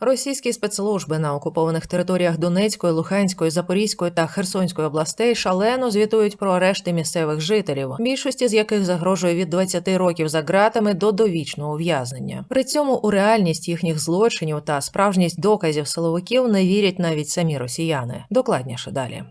Російські спецслужби на окупованих територіях Донецької, Луганської, Запорізької та Херсонської областей шалено звітують про арешти місцевих жителів, більшості з яких загрожує від 20 років за ґратами до довічного ув'язнення. При цьому у реальність їхніх злочинів та справжність доказів силовиків не вірять навіть самі росіяни. Докладніше далі.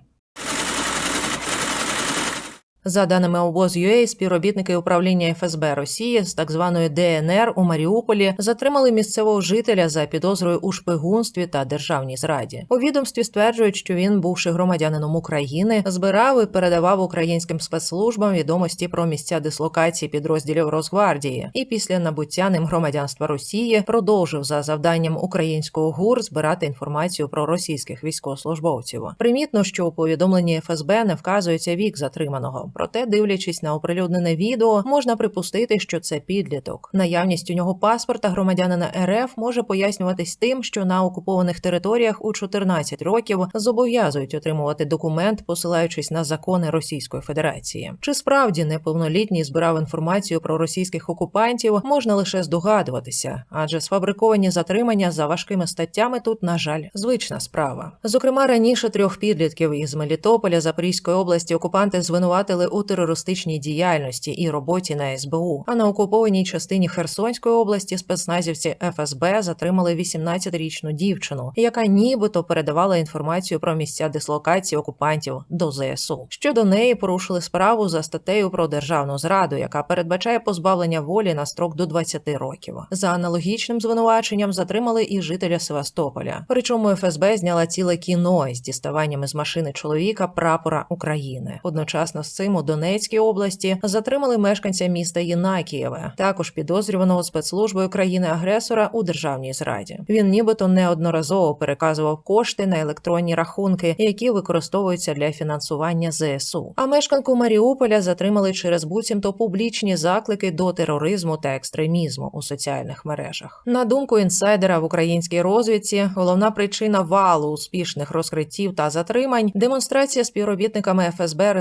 За даними обоз.UA, співробітники управління ФСБ Росії з так званої ДНР у Маріуполі затримали місцевого жителя за підозрою у шпигунстві та державній зраді. У відомстві стверджують, що він, бувши громадянином України, збирав і передавав українським спецслужбам відомості про місця дислокації підрозділів Росгвардії, і після набуття ним громадянства Росії продовжив за завданням українського ГУР збирати інформацію про російських військовослужбовців. Примітно, що у повідомленні ФСБ не вказується вік затриманого. Проте, дивлячись на оприлюднене відео, можна припустити, що це підліток. Наявність у нього паспорта громадянина РФ може пояснюватись тим, що на окупованих територіях у 14 років зобов'язують отримувати документ, посилаючись на закони Російської Федерації. Чи справді неповнолітній збирав інформацію про російських окупантів, можна лише здогадуватися, адже сфабриковані затримання за важкими статтями тут, на жаль, звична справа. Зокрема, раніше трьох підлітків із Мелітополя Запорізької області окупанти звинуватили у терористичній діяльності і роботі на СБУ. А на окупованій частині Херсонської області спецназівці ФСБ затримали 18-річну дівчину, яка нібито передавала інформацію про місця дислокації окупантів до ЗСУ. Щодо неї порушили справу за статтею про державну зраду, яка передбачає позбавлення волі на строк до 20 років. За аналогічним звинуваченням затримали і жителя Севастополя. Причому ФСБ зняла ціле кіно із діставанням з машини чоловіка прапора України. Одночасно з цим у Донецькій області затримали мешканця міста Єнакієве, також підозрюваного спецслужбою країни-агресора у державній зраді. Він нібито неодноразово переказував кошти на електронні рахунки, які використовуються для фінансування ЗСУ. А мешканку Маріуполя затримали через буцімто публічні заклики до тероризму та екстремізму у соціальних мережах. На думку інсайдера в українській розвідці, головна причина валу успішних розкриттів та затримань демонстрація співробітниками ФСБ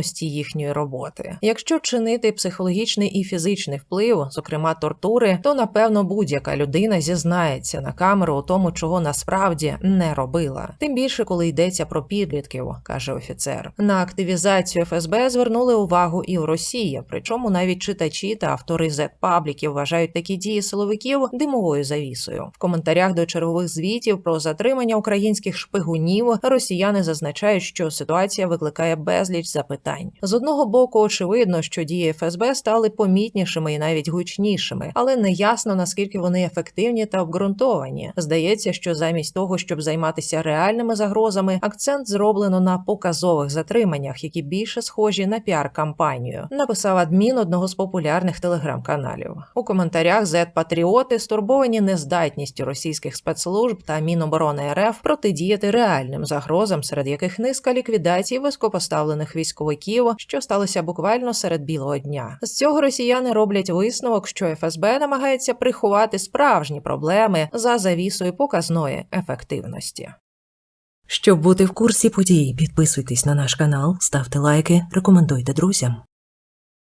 результативності їхньої роботи. Якщо чинити психологічний і фізичний вплив, зокрема тортури, то напевно будь-яка людина зізнається на камеру у тому, чого насправді не робила. Тим більше, коли йдеться про підлітків, каже офіцер. На активізацію ФСБ звернули увагу і в Росії, причому навіть читачі та автори Z-пабліків вважають такі дії силовиків димовою завісою. В коментарях до чергових звітів про затримання українських шпигунів росіяни зазначають, що ситуація викликає безліч запитань. З одного боку, очевидно, що дії ФСБ стали помітнішими і навіть гучнішими, але не ясно наскільки вони ефективні та обґрунтовані. Здається, що замість того, щоб займатися реальними загрозами, акцент зроблено на показових затриманнях, які більше схожі на піар-кампанію. Написав адмін одного з популярних телеграм-каналів. У коментарях зет-патріоти стурбовані нездатністю російських спецслужб та Міноборони РФ протидіяти реальним загрозам, серед яких низка ліквідацій високопоставлених військовиків, що сталося буквально серед білого дня. З цього росіяни роблять висновок, що ФСБ намагається приховати справжні проблеми за завісою показної ефективності. Щоб бути в курсі подій, підписуйтесь на наш канал, ставте лайки, рекомендуйте друзям.